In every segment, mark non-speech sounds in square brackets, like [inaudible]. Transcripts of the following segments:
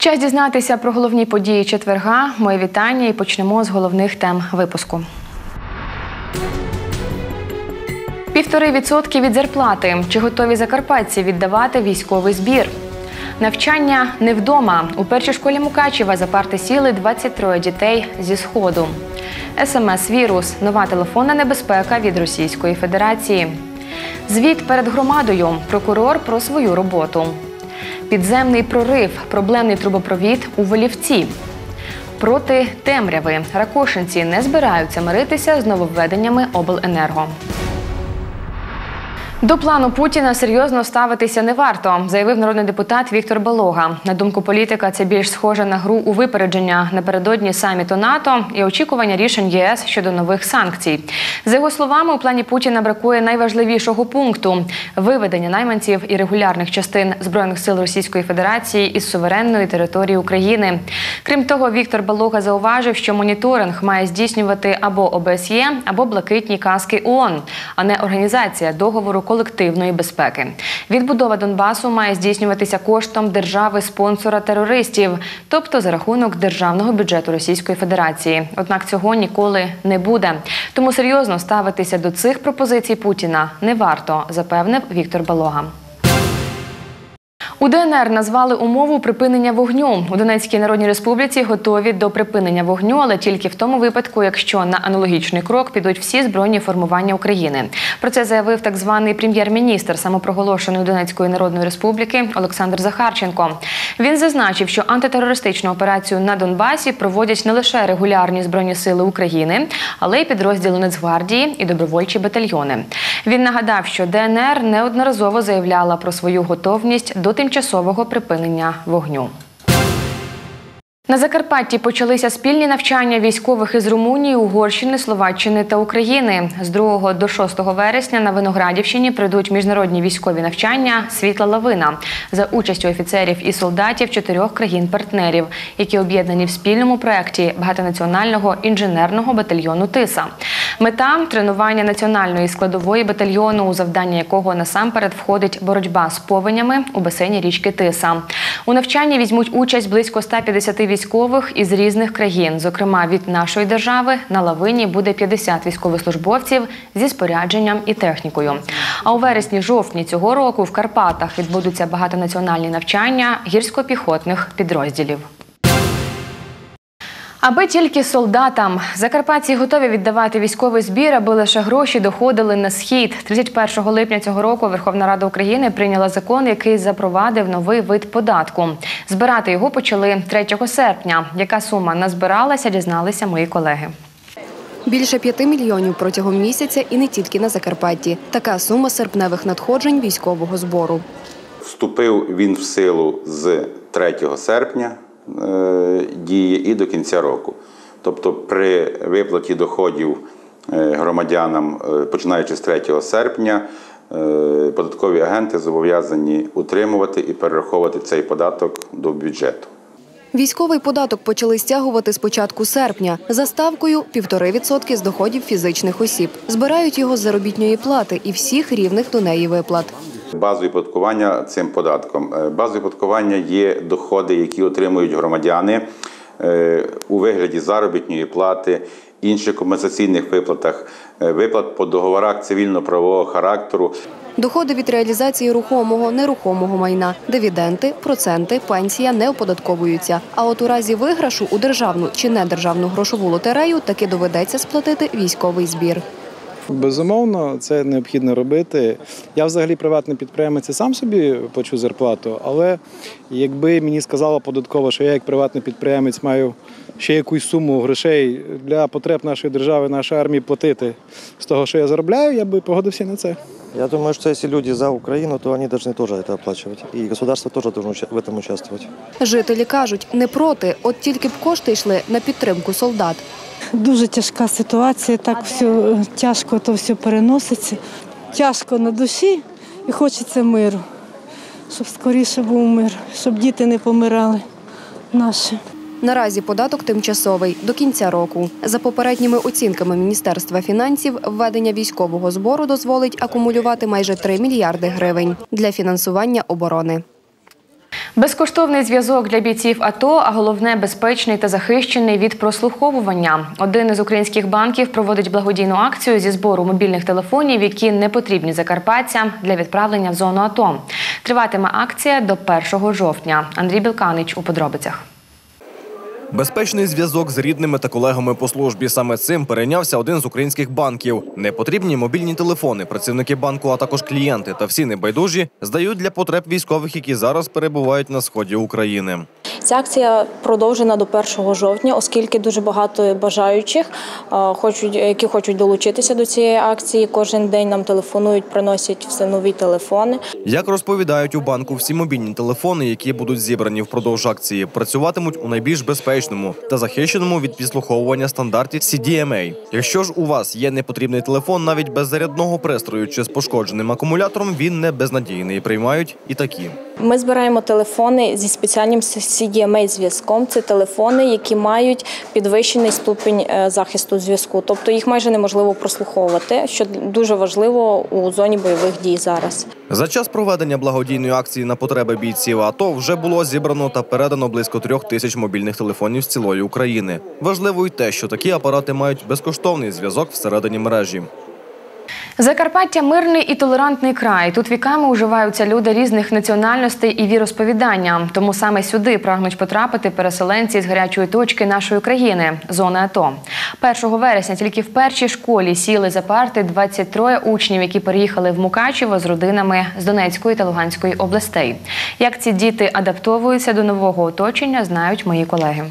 Час дізнатися про головні події четверга. Моє вітання і почнемо з головних тем випуску. Півтори відсотки від зарплати. Чи готові закарпатці віддавати військовий збір? Навчання не вдома. У першій школі Мукачева за парти сіли 23 дітей зі сходу. СМС-вірус нова телефонна небезпека від Російської Федерації. Звіт перед громадою. Прокурор про свою роботу. Підземний прорив. Проблемний трубопровід у Волівці. Проти темряви. Ракошинці не збираються миритися з нововведеннями обленерго. До плану Путіна серйозно ставитися не варто, заявив народний депутат Віктор Балога. На думку політика, це більш схоже на гру у випередження напередодні саміту НАТО і очікування рішень ЄС щодо нових санкцій. За його словами, у плані Путіна бракує найважливішого пункту виведення найманців і регулярних частин збройних сил Російської Федерації із суверенної території України. Крім того, Віктор Балога зауважив, що моніторинг має здійснювати або ОБСЄ, або блакитні каски ООН, а не організація договору колективної безпеки. Відбудова Донбасу має здійснюватися коштом держави-спонсора терористів, тобто за рахунок державного бюджету Російської Федерації. Однак цього ніколи не буде. Тому серйозно ставитися до цих пропозицій Путіна не варто, запевнив Віктор Балога. У ДНР назвали умову припинення вогню. У Донецькій Народній Республіці готові до припинення вогню, але тільки в тому випадку, якщо на аналогічний крок підуть всі збройні формування України. Про це заявив так званий прем'єр-міністр самопроголошеної Донецької Народної Республіки Олександр Захарченко. Він зазначив, що антитерористичну операцію на Донбасі проводять не лише регулярні збройні сили України, але й підрозділи Нацгвардії і добровольчі батальйони. Він нагадав, що ДНР неодноразово заявляла про свою готовність до тимчасового припинення вогню. На Закарпатті почалися спільні навчання військових із Румунії, Угорщини, Словаччини та України. З 2 до 6 вересня на Виноградівщині прийдуть міжнародні військові навчання Світла лавина за участю офіцерів і солдатів чотирьох країн-партнерів, які об'єднані в спільному проєкті багатонаціонального інженерного батальйону Тиса. Мета тренування національної складової батальйону, у завдання якого насамперед входить боротьба з повенями у басейні річки Тиса. У навчанні візьмуть участь близько 150 військових із різних країн. Зокрема, від нашої держави на лавині буде 50 військовослужбовців зі спорядженням і технікою. А у вересні-жовтні цього року в Карпатах відбудуться багатонаціональні навчання гірсько-піхотних підрозділів. Аби тільки солдатам закарпатці готові віддавати військовий збір, аби лише гроші доходили на схід. 31 липня цього року Верховна Рада України прийняла закон, який запровадив новий вид податку. Збирати його почали 3 серпня. Яка сума назбиралася, дізналися мої колеги. Більше п'яти мільйонів протягом місяця і не тільки на Закарпатті. Така сума серпневих надходжень військового збору. Вступив він в силу з 3 серпня діє і до кінця року. Тобто при виплаті доходів е, громадянам, е, починаючи з 3 серпня, е, податкові агенти зобов'язані утримувати і перераховувати цей податок до бюджету. Військовий податок почали стягувати з початку серпня за ставкою 1,5% з доходів фізичних осіб. Збирають його з заробітної плати і всіх рівних до неї виплат. Базові податкування цим податком. Е, Базові податкування є доходи, які отримують громадяни е, у вигляді заробітної плати, інших компенсаційних виплатах, е, виплат по договорах цивільно-правового характеру. Доходи від реалізації рухомого, нерухомого майна, дивіденти, проценти, пенсія не оподатковуються. А от у разі виграшу у державну чи недержавну грошову лотерею таки доведеться сплатити військовий збір. Безумовно, це необхідно робити. Я взагалі приватний підприємець і сам собі плачу зарплату, але якби мені сказала податкова, що я як приватний підприємець маю ще якусь суму грошей для потреб нашої держави, нашої армії платити з того, що я заробляю, я би погодився на це. Я думаю, что если люди за Украину, то они должны тоже это оплачивать. И государство тоже должно уча- в этом участвовать. Жителі кажуть, не проти, от тільки б кошти йшли на підтримку солдат. Дуже тяжка ситуація, так все тяжко то все переноситься. Тяжко на душі і хочеться миру, щоб скоріше був мир, щоб діти не помирали наші. Наразі податок тимчасовий до кінця року. За попередніми оцінками Міністерства фінансів, введення військового збору дозволить акумулювати майже 3 мільярди гривень для фінансування оборони. Безкоштовний зв'язок для бійців АТО, а головне безпечний та захищений від прослуховування. Один із українських банків проводить благодійну акцію зі збору мобільних телефонів, які не потрібні закарпатцям для відправлення в зону АТО. Триватиме акція до 1 жовтня. Андрій Білканич у подробицях. Безпечний зв'язок з рідними та колегами по службі. Саме цим перейнявся один з українських банків. Непотрібні мобільні телефони, працівники банку, а також клієнти та всі небайдужі здають для потреб військових, які зараз перебувають на сході України. Ця акція продовжена до 1 жовтня, оскільки дуже багато бажаючих, е, хочуть, які хочуть долучитися до цієї акції. Кожен день нам телефонують, приносять все нові телефони. Як розповідають у банку, всі мобільні телефони, які будуть зібрані впродовж акції, працюватимуть у найбільш безпечному та захищеному від підслуховування стандартів CDMA. Якщо ж у вас є непотрібний телефон, навіть без зарядного пристрою чи з пошкодженим акумулятором, він не безнадійний. Приймають і такі. Ми збираємо телефони зі спеціальним CDMA зв'язком. Це телефони, які мають підвищений ступінь е, захисту зв'язку, тобто їх майже неможливо прослуховувати, що дуже важливо у зоні бойових дій зараз. За час проведення благодійної акції на потреби бійців АТО вже було зібрано та передано близько трьох тисяч мобільних телефонів з цілої України. Важливо й те, що такі апарати мають безкоштовний зв'язок всередині мережі. Закарпаття мирний і толерантний край. Тут віками уживаються люди різних національностей і віросповідання. Тому саме сюди прагнуть потрапити переселенці з гарячої точки нашої країни зони АТО. 1 вересня тільки в першій школі сіли за парти 23 учнів, які переїхали в Мукачево з родинами з Донецької та Луганської областей. Як ці діти адаптовуються до нового оточення, знають мої колеги.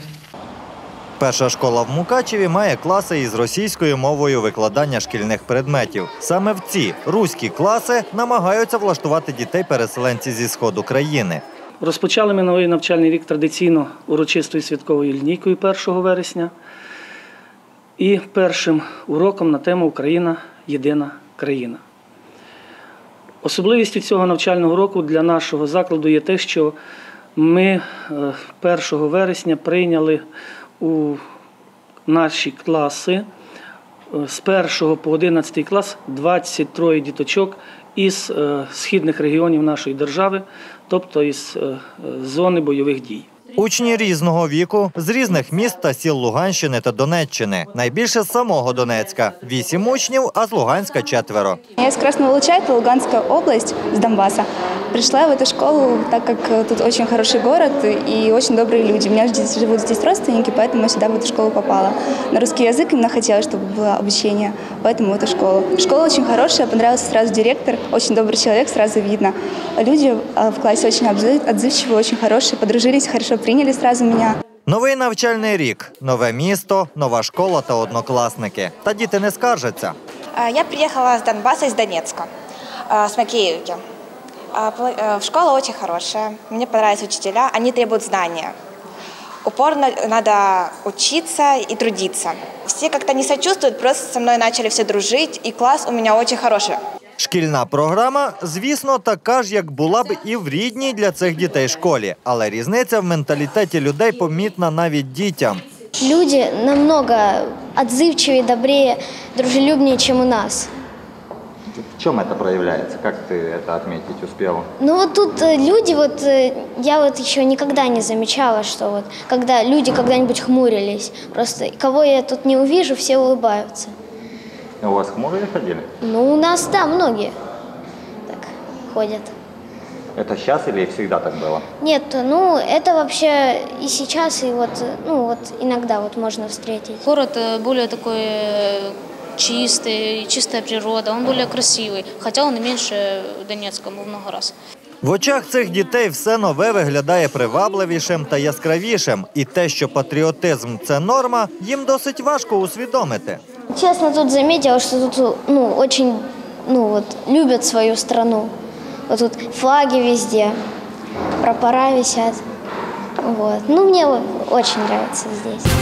Перша школа в Мукачеві має класи із російською мовою викладання шкільних предметів. Саме в ці руські класи намагаються влаштувати дітей-переселенці зі сходу країни. Розпочали ми новий навчальний рік традиційно урочистою святковою лінійкою 1 вересня. І першим уроком на тему Україна єдина країна. Особливістю цього навчального року для нашого закладу є те, що ми 1 вересня прийняли у наші класи е, з 1 по 11 клас 23 діточок із е, східних регіонів нашої держави, тобто із е, зони бойових дій. Учні різного віку з різних міст та сіл Луганщини та Донеччини. Найбільше з самого Донецька вісім учнів, а з Луганська четверо. Я из Красного Луча, это Луганская область, с Донбасса. Пришла в эту школу, так как э, тут очень хороший город и очень добрые люди. У меня здесь живут здесь родственники, поэтому я сюда в эту школу попала. На русский язык именно хотела, чтобы было обучение, поэтому в эту школу. Школа очень хорошая, понравился сразу директор, очень добрый человек, сразу видно. Люди э, в классе очень обзы- отзывчивые, очень хорошие, подружились, хорошо приняли сразу меня. Новий навчальний рік, нове місто, нова школа та однокласники. Та діти не скаржаться. А, Я приехала с Донбасса, из Донецка, а, с Школа очень хорошая, мне понравились учителя, они требуют знания. Упорно надо учиться и трудиться. Все как-то не сочувствуют, просто со мной начали все дружить, и класс у меня очень хороший. Шкільна програма, звісно, така ж, як була б і в рідній для цих дітей школі, але різниця в менталітеті людей помітна навіть дітям. Люди намного отзывчивее, добрее, дружелюбнее, чем у нас. В чем это проявляется? Как ты это отметить успела? Ну вот тут э, люди, вот э, я вот еще никогда не замечала, что вот когда люди когда-нибудь хмурились, просто кого я тут не увижу, все улыбаются. У вас хмурые ходили? Ну у нас, да, многие так ходят. Это сейчас или всегда так было? Нет, ну это вообще и сейчас, и вот, ну вот иногда вот можно встретить. Город э, более такой чистый, чистая природа, он более красивый, хотя он и меньше Донецка был много раз. В очах цих дітей все нове виглядає привабливішим та яскравішим. І те, що патріотизм це норма, їм досить важко усвідомити. Честно, тут заметила, что тут ну, очень ну, вот, любят свою страну. Вот тут флаги везде, прапора висят. Вот. Ну, мне вот очень нравится здесь.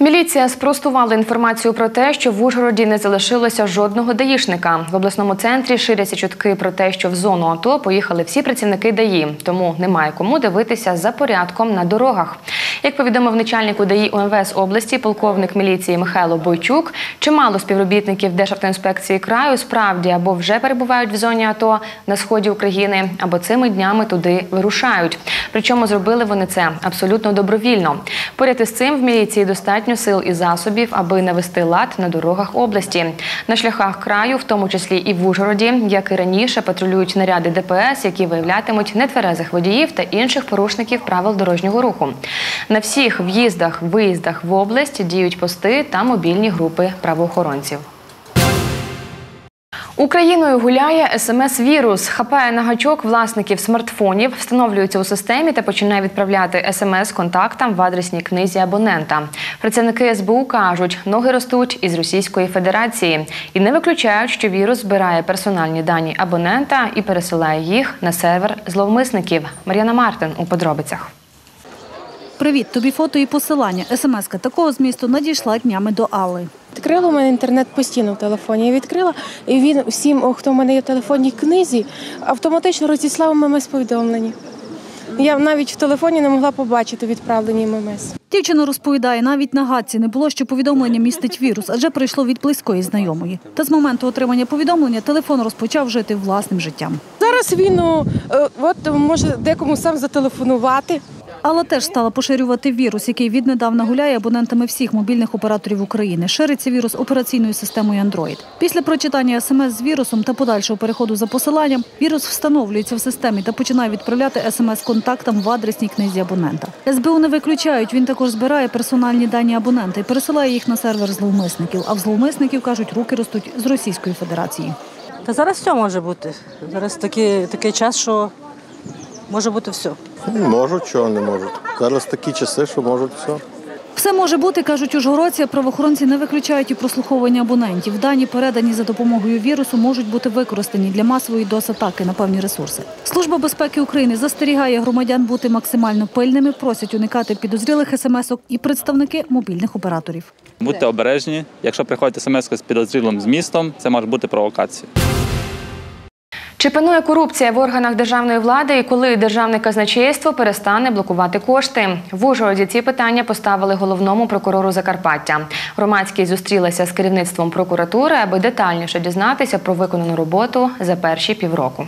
Міліція спростувала інформацію про те, що в Ужгороді не залишилося жодного даїшника. В обласному центрі ширяться чутки про те, що в зону АТО поїхали всі працівники ДАІ, тому немає кому дивитися за порядком на дорогах. Як повідомив начальник УДАІ УМВС області, полковник міліції Михайло Бойчук, чимало співробітників Державтоінспекції краю справді або вже перебувають в зоні АТО на сході України, або цими днями туди вирушають. Причому зробили вони це абсолютно добровільно. Поряд із цим в міліції достатньо сил і засобів, аби навести лад на дорогах області. На шляхах краю, в тому числі і в Ужгороді, як і раніше, патрулюють наряди ДПС, які виявлятимуть нетверезих водіїв та інших порушників правил дорожнього руху. На всіх в'їздах, виїздах в область діють пости та мобільні групи правоохоронців. Україною гуляє смс-вірус, хапає на гачок власників смартфонів, встановлюється у системі та починає відправляти смс контактам в адресній книзі абонента. Працівники СБУ кажуть, ноги ростуть із Російської Федерації і не виключають, що вірус збирає персональні дані абонента і пересилає їх на сервер зловмисників. Мар'яна Мартин у подробицях. Привіт, тобі фото і посилання. СМС-ка такого змісту надійшла днями до Алли. Відкрила у мене інтернет постійно в телефоні. Я відкрила, і він всім, хто в мене є в телефонній книзі, автоматично розіслав ММС повідомлення. Я навіть в телефоні не могла побачити відправлені ММС. Дівчина розповідає, навіть на гадці не було, що повідомлення містить вірус, адже прийшло від близької знайомої. Та з моменту отримання повідомлення телефон розпочав жити власним життям. Зараз він е, от може декому сам зателефонувати. Алла теж стала поширювати вірус, який віднедавна гуляє абонентами всіх мобільних операторів України. Шириться вірус операційною системою Android. Після прочитання смс з вірусом та подальшого переходу за посиланням, вірус встановлюється в системі та починає відправляти смс контактам в адресній книзі абонента. СБУ не виключають. Він також збирає персональні дані абонента і пересилає їх на сервер зловмисників. А в зловмисників кажуть, руки ростуть з Російської Федерації. Та зараз все може бути. Зараз такий, такий час, що може бути все. Можуть, чого не можуть. Зараз такі часи, що можуть все. Все може бути, кажуть ужгородці. Правоохоронці не виключають і прослуховування абонентів. Дані, передані за допомогою вірусу, можуть бути використані для масової досатаки на певні ресурси. Служба безпеки України застерігає громадян бути максимально пильними, просять уникати підозрілих смс-ок і представники мобільних операторів. Будьте обережні. Якщо приходить смс з підозрілим змістом, це може бути провокація. Чи панує корупція в органах державної влади і коли державне казначейство перестане блокувати кошти? В Ужгороді ці питання поставили головному прокурору Закарпаття. Громадськість зустрілася з керівництвом прокуратури, аби детальніше дізнатися про виконану роботу за перші півроку.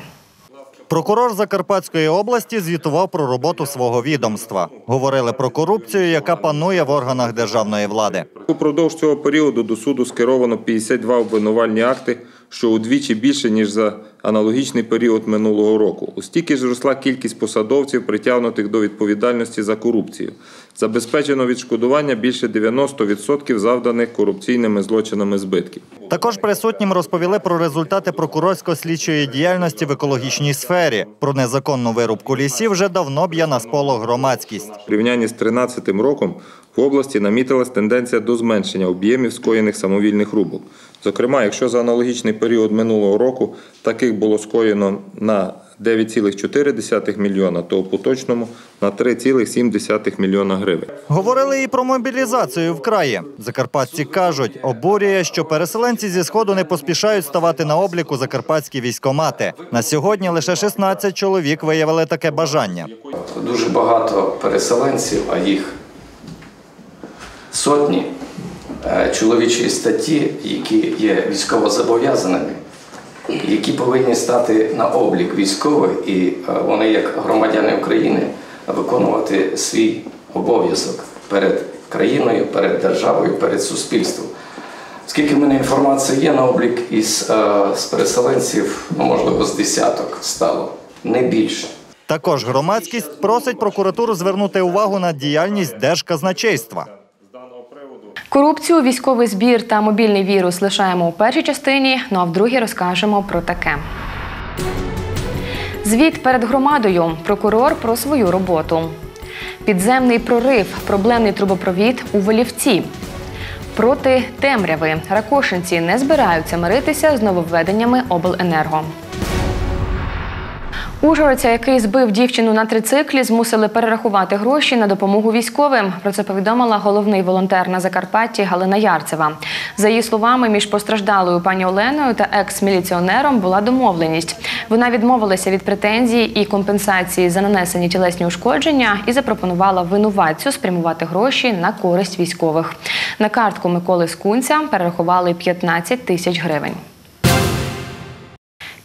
Прокурор Закарпатської області звітував про роботу свого відомства. Говорили про корупцію, яка панує в органах державної влади. Упродовж цього періоду до суду скеровано 52 обвинувальні акти, що удвічі більше, ніж за аналогічний період минулого року. Устільки ж зросла кількість посадовців, притягнутих до відповідальності за корупцію. Забезпечено відшкодування більше 90% завданих корупційними злочинами збитків. Також присутнім розповіли про результати прокурорсько-слідчої діяльності в екологічній сфері. Про незаконну вирубку лісів вже давно б'є на сполох громадськість. У порівнянні з 2013 роком в області намітилась тенденція до зменшення об'ємів скоєних самовільних рубок. Зокрема, якщо за аналогічний період минулого року таких було скоєно на 9,4 мільйона, то у поточному на 3,7 мільйона гривень. Говорили і про мобілізацію в краї. Закарпатці кажуть, обурює, що переселенці зі сходу не поспішають ставати на обліку закарпатські військомати. На сьогодні лише 16 чоловік виявили таке бажання. Дуже багато переселенців, а їх сотні е, чоловічої статті, які є військовозобов'язаними, які повинні стати на облік військових, і е, вони, як громадяни України, виконувати свій обов'язок перед країною, перед державою, перед суспільством. Скільки в мене інформації є на облік із е, з переселенців, ну можливо, з десяток стало, не більше. Також громадськість просить прокуратуру звернути увагу на діяльність держказначейства. Корупцію, військовий збір та мобільний вірус лишаємо у першій частині, ну а в другій розкажемо про таке. Звіт перед громадою. Прокурор про свою роботу. Підземний прорив, проблемний трубопровід у Волівці. Проти темряви ракошинці не збираються миритися з нововведеннями обленерго. Ужгородця, який збив дівчину на трициклі, змусили перерахувати гроші на допомогу військовим. Про це повідомила головний волонтер на Закарпатті Галина Ярцева. За її словами, між постраждалою пані Оленою та екс-міліціонером була домовленість. Вона відмовилася від претензій і компенсації за нанесені тілесні ушкодження і запропонувала винуватцю спрямувати гроші на користь військових. На картку Миколи Скунця перерахували 15 тисяч гривень.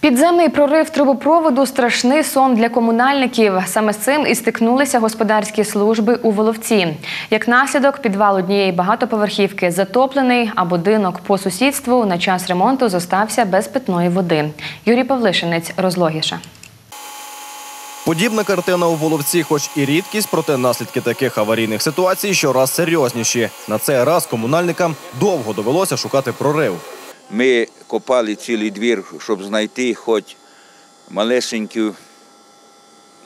Підземний прорив трубопроводу страшний сон для комунальників. Саме з цим і стикнулися господарські служби у Воловці. Як наслідок, підвал однієї багатоповерхівки затоплений, а будинок по сусідству на час ремонту зостався без питної води. Юрій Павлишинець розлогіше. Подібна картина у Воловці, хоч і рідкість, проте наслідки таких аварійних ситуацій щораз серйозніші. На цей раз комунальникам довго довелося шукати прорив. Ми копали цілий двір, щоб знайти хоч малесенький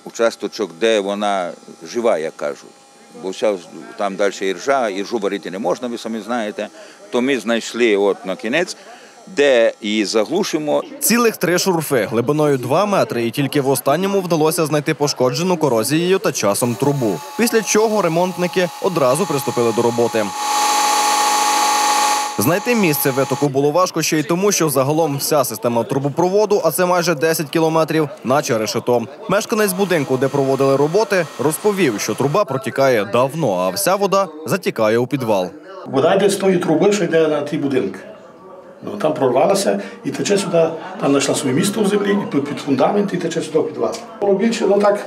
участочок, де вона жива, як кажуть. Бо вся там далі іржа, іржу варити не можна, ви самі знаєте. То ми знайшли от на кінець, де її заглушимо. Цілих три шурфи глибиною 2 метри, і тільки в останньому вдалося знайти пошкоджену корозією та часом трубу. Після чого ремонтники одразу приступили до роботи. Знайти місце витоку було важко ще й тому, що загалом вся система трубопроводу, а це майже 10 кілометрів, наче решето. Мешканець будинку, де проводили роботи, розповів, що труба протікає давно, а вся вода затікає у підвал. Вода йде з тої труби, що йде на ті будинки. Ну, там прорвалася і тече сюди, там знайшла своє місто в землі, і під під фундамент і тече сюди в підвал. Було більше, ну так,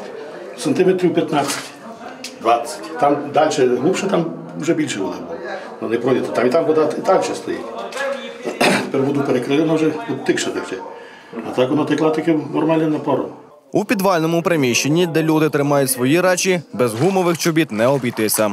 сантиметрів 15, 20. Там далі глибше, там вже більше води було. Ну, не пройде. Там і там вода і так ще стоїть. [clears throat] Тепер воду перекрили, вона вже тикше тече. А так воно текла таким нормальним напором. У підвальному приміщенні, де люди тримають свої речі, без гумових чобіт не обійтися.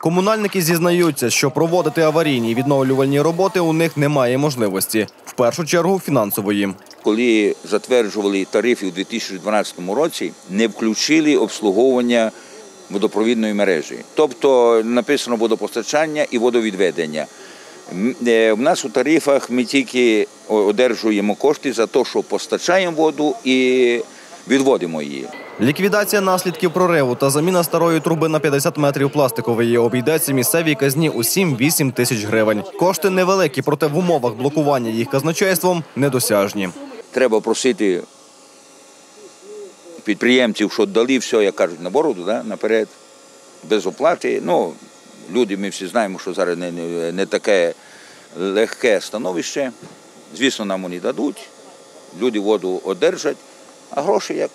Комунальники зізнаються, що проводити аварійні і відновлювальні роботи у них немає можливості. В першу чергу фінансової. Коли затверджували тарифи у 2012 році, не включили обслуговування водопровідної мережі. Тобто написано водопостачання і водовідведення. М, е, У нас у тарифах ми тільки одержуємо кошти за те, що постачаємо воду і відводимо її. Ліквідація наслідків прориву та заміна старої труби на 50 метрів пластикової обійдеться місцевій казні у 7-8 тисяч гривень. Кошти невеликі, проте в умовах блокування їх казначейством недосяжні. Треба просити підприємців, що дали все, як кажуть, на бороду, да, наперед, без оплати. Ну, люди, ми всі знаємо, що зараз не, не, не таке легке становище. Звісно, нам вони дадуть, люди воду одержать, а гроші як,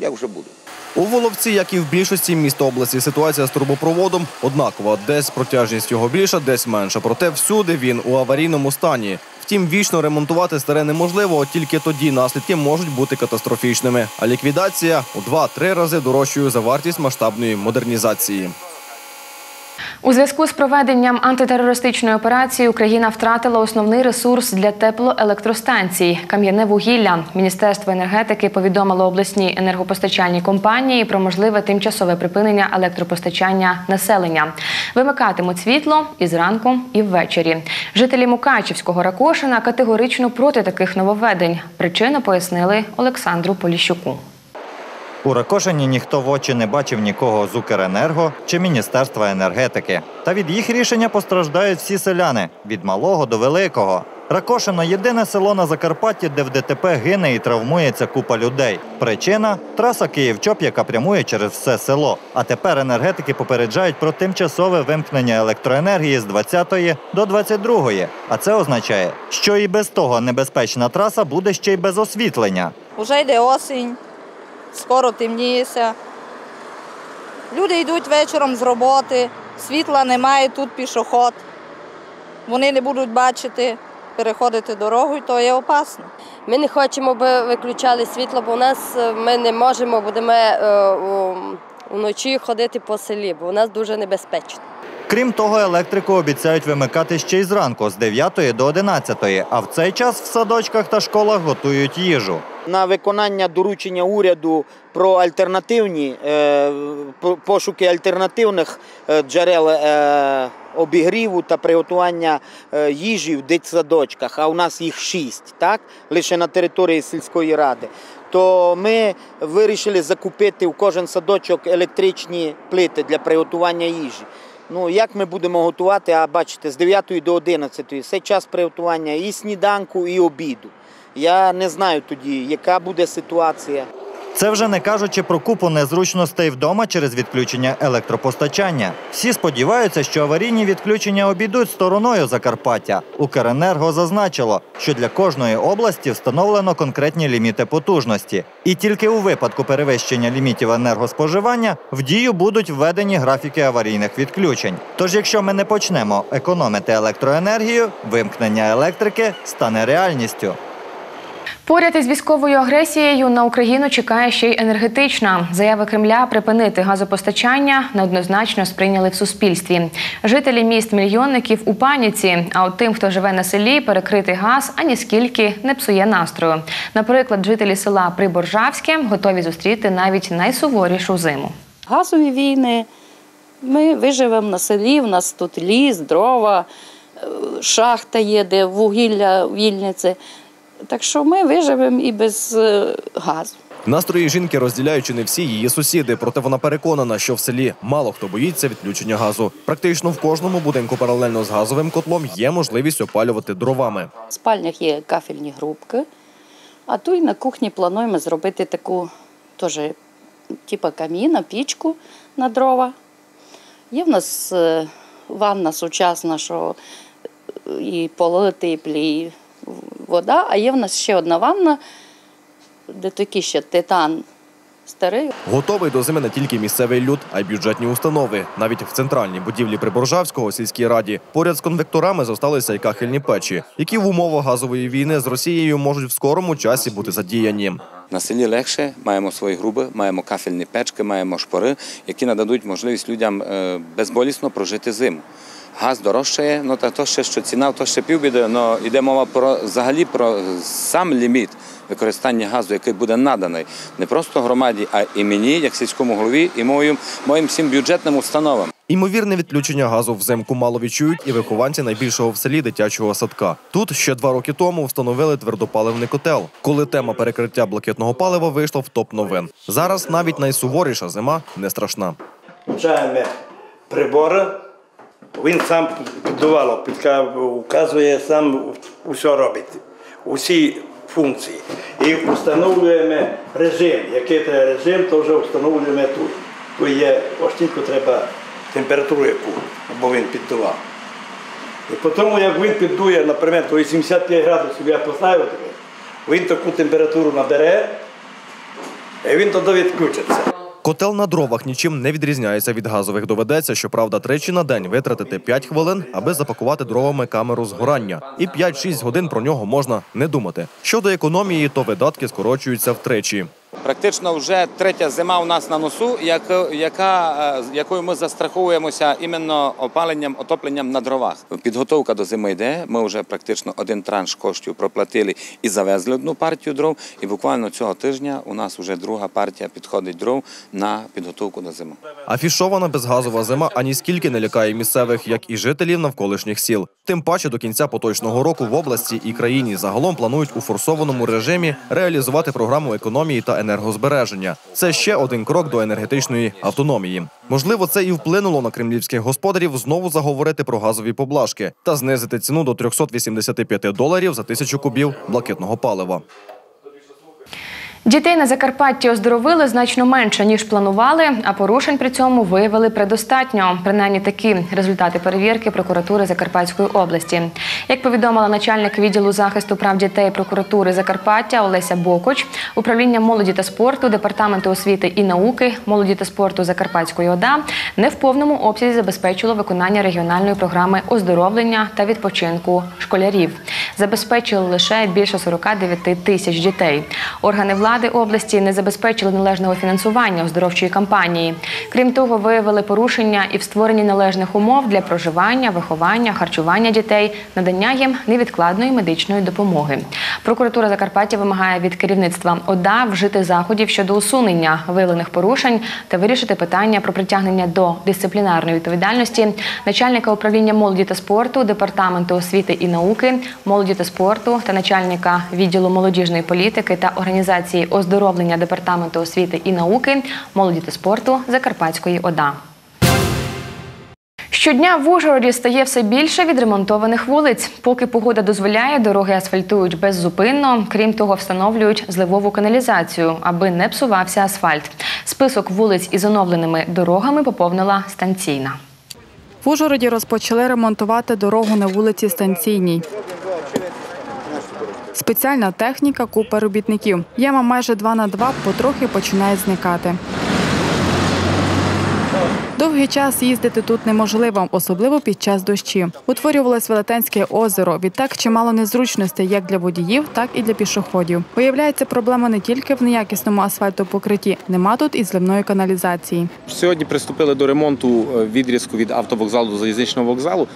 як вже будуть. У Воловці, як і в більшості міст області, ситуація з трубопроводом однакова. Десь протяжність його більша, десь менша. Проте всюди він у аварійному стані. Втім, вічно ремонтувати старе неможливо, тільки тоді наслідки можуть бути катастрофічними. А ліквідація у 2-3 рази дорожчою за вартість масштабної модернізації. У зв'язку з проведенням антитерористичної операції Україна втратила основний ресурс для теплоелектростанцій кам'яне вугілля. Міністерство енергетики повідомило обласній енергопостачальній компанії про можливе тимчасове припинення електропостачання населення. Вимикатимуть світло і зранку, і ввечері. Жителі Мукачівського Ракошина категорично проти таких нововведень. Причину пояснили Олександру Поліщуку. У Ракошині ніхто в очі не бачив нікого з Укренерго чи Міністерства енергетики. Та від їх рішення постраждають всі селяни від малого до великого. Ракошино єдине село на Закарпатті, де в ДТП гине і травмується купа людей. Причина траса Київ-Чоп, яка прямує через все село. А тепер енергетики попереджають про тимчасове вимкнення електроенергії з 20 до 22. А це означає, що і без того небезпечна траса буде ще й без освітлення. Уже йде осінь, скоро темніється. Люди йдуть вечором з роботи, світла немає, тут пішоход. Вони не будуть бачити, переходити дорогу, і то є опасно. Ми не хочемо, аби виключали світло, бо у нас е, ми не можемо, будемо е, вночі ходити по селі, бо у нас дуже небезпечно. Крім того, електрику обіцяють вимикати ще й зранку з 9 до 11, а в цей час в садочках та школах готують їжу. На виконання доручення уряду про альтернативні е, пошуки альтернативних е, джерел е, обігріву та приготування їжі в дитсадочках, а у нас їх шість, так? лише на території сільської ради. То ми вирішили закупити в кожен садочок електричні плити для приготування їжі. Ну, як ми будемо готувати, а бачите, з 9 до 11 це час приготування і сніданку, і обіду. Я не знаю тоді, яка буде ситуація. Це вже не кажучи про купу незручностей вдома через відключення електропостачання. Всі сподіваються, що аварійні відключення обійдуть стороною Закарпаття. Укренерго зазначило, що для кожної області встановлено конкретні ліміти потужності. І тільки у випадку перевищення лімітів енергоспоживання в дію будуть введені графіки аварійних відключень. Тож, якщо ми не почнемо економити електроенергію, вимкнення електрики стане реальністю. Поряд із військовою агресією на Україну чекає ще й енергетична. Заяви Кремля припинити газопостачання неоднозначно сприйняли в суспільстві. Жителі міст мільйонників у паніці. А от тим, хто живе на селі, перекритий газ ані скільки не псує настрою. Наприклад, жителі села Приборжавське готові зустріти навіть найсуворішу зиму. газові війни. Ми виживемо на селі, у нас тут ліс, дрова, е, шахта є, де вугілля вільниці. Так що ми виживемо і без е, газу. Настрої жінки розділяють не всі її сусіди, проте вона переконана, що в селі мало хто боїться відключення газу. Практично в кожному будинку паралельно з газовим котлом є можливість опалювати дровами. В спальнях є кафельні грубки, а тут на кухні плануємо зробити таку теж, типу каміна, пічку на дрова. Є в нас е, ванна сучасна, що е, і поли теплі, і вода, а є в нас ще одна ванна, де такий ще титан старий. Готовий до зими не тільки місцевий люд, а й бюджетні установи. Навіть в центральній будівлі Приборжавського сільській раді поряд з конвекторами зосталися й кахельні печі, які в умовах газової війни з Росією можуть в скорому часі бути задіяні. На селі легше, маємо свої груби, маємо кафельні печки, маємо шпори, які нададуть можливість людям е, безболісно прожити зиму. Газ дорожчає, ну та то ще що ціна, то ще півбіди, але йде мова про взагалі про сам ліміт використання газу, який буде наданий не просто громаді, а і мені, як сільському голові, і моїм, моїм всім бюджетним установам. Імовірне відключення газу взимку мало відчують і вихованці найбільшого в селі дитячого садка. Тут ще два роки тому встановили твердопаливний котел, коли тема перекриття блакитного палива вийшла в топ новин. Зараз навіть найсуворіша зима не страшна. Включаємо прибори, він сам піддувало, вказує, сам усе робить, усі функції. І встановлюємо режим. Який це режим, то вже встановлюємо тут. Тут є тільки треба температуру яку, бо він піддував. І потім, як він піддує, наприклад, 85 градусів я поставив, він таку температуру набере, і він тоді відключиться. Котел на дровах нічим не відрізняється від газових. Доведеться, щоправда, тричі на день витратити 5 хвилин, аби запакувати дровами камеру згорання. І 5-6 годин про нього можна не думати. Щодо економії, то видатки скорочуються втричі. Практично вже третя зима у нас на носу, як- яка, е, якою ми застраховуємося іменно опаленням, отопленням на дровах. Підготовка до зими йде. Ми вже практично один транш коштів проплатили і завезли одну партію дров. І буквально цього тижня у нас вже друга партія підходить дров на підготовку до зими. Афішована безгазова зима ані скільки не лякає місцевих, як і жителів навколишніх сіл. Тим паче до кінця поточного року в області і країні загалом планують у форсованому режимі реалізувати програму економії та енергозбереження. Це ще один крок до енергетичної автономії. Можливо, це і вплинуло на кремлівських господарів знову заговорити про газові поблажки та знизити ціну до 385 доларів за тисячу кубів блакитного палива. Дітей на Закарпатті оздоровили значно менше ніж планували, а порушень при цьому виявили предостатньо. Принаймні такі результати перевірки прокуратури Закарпатської області. Як повідомила начальник відділу захисту прав дітей прокуратури Закарпаття Олеся Бокоч, управління молоді та спорту, департаменту освіти і науки, молоді та спорту Закарпатської ОДА не в повному обсязі забезпечило виконання регіональної програми оздоровлення та відпочинку школярів. забезпечили лише більше 49 тисяч дітей. Органи влади області не забезпечили належного фінансування оздоровчої кампанії. Крім того, виявили порушення і в створенні належних умов для проживання, виховання, харчування дітей, надання їм невідкладної медичної допомоги. Прокуратура Закарпаття вимагає від керівництва ОДА вжити заходів щодо усунення виявлених порушень та вирішити питання про притягнення до дисциплінарної відповідальності начальника управління молоді та спорту, департаменту освіти і науки, молоді та спорту та начальника відділу молодіжної політики та організації оздоровлення департаменту освіти і науки, молоді та спорту Закарпатської ОДА. Щодня в Ужгороді стає все більше відремонтованих вулиць. Поки погода дозволяє, дороги асфальтують беззупинно. Крім того, встановлюють зливову каналізацію, аби не псувався асфальт. Список вулиць із оновленими дорогами поповнила станційна. В Ужгороді розпочали ремонтувати дорогу на вулиці Станційній. Спеціальна техніка, купа робітників. Яма майже 2 на 2 потрохи починає зникати. Довгий час їздити тут неможливо, особливо під час дощі. Утворювалось Велетенське озеро. Відтак чимало незручностей як для водіїв, так і для пішоходів. Виявляється, проблема не тільки в неякісному асфальтопокритті. Нема тут і зливної каналізації. Сьогодні приступили до ремонту е, відрізку від автовокзалу до залізничного вокзалу.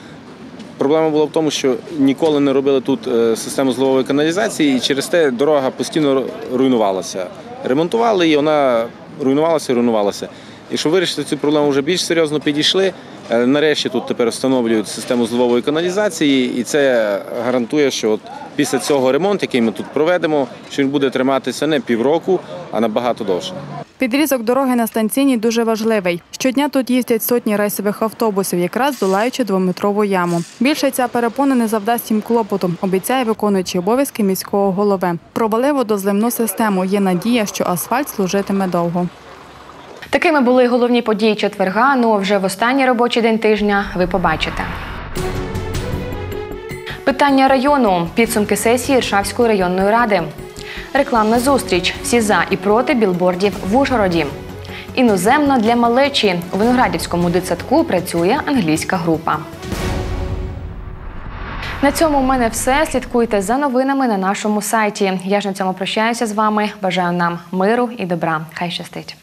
Проблема була в тому, що ніколи не робили тут е, систему зливової каналізації, і через те дорога постійно руйнувалася. Ремонтували її, вона руйнувалася руйнувалася. І щоб вирішити цю проблему вже більш серйозно підійшли. е, Нарешті тут тепер встановлюють систему зливової каналізації, і це гарантує, що от після цього ремонту, який ми тут проведемо, що він буде триматися не півроку, а набагато довше. Підрізок дороги на станційній дуже важливий. Щодня тут їздять сотні рейсових автобусів, якраз долаючи двометрову яму. Більше ця перепона не завдасть їм клопоту, обіцяє виконуючий обов'язки міського голови. Провали водозливну систему. Є надія, що асфальт служитиме довго. Такими були головні події четверга. Ну а вже в останній робочий день тижня ви побачите. Питання району. Підсумки сесії Іршавської районної ради. Рекламна зустріч. Всі за і проти білбордів в Ужгороді. Іноземно для малечі. У Виноградівському дитсадку працює англійська група. На цьому в мене все. Слідкуйте за новинами на нашому сайті. Я ж на цьому прощаюся з вами. Бажаю нам миру і добра. Хай щастить.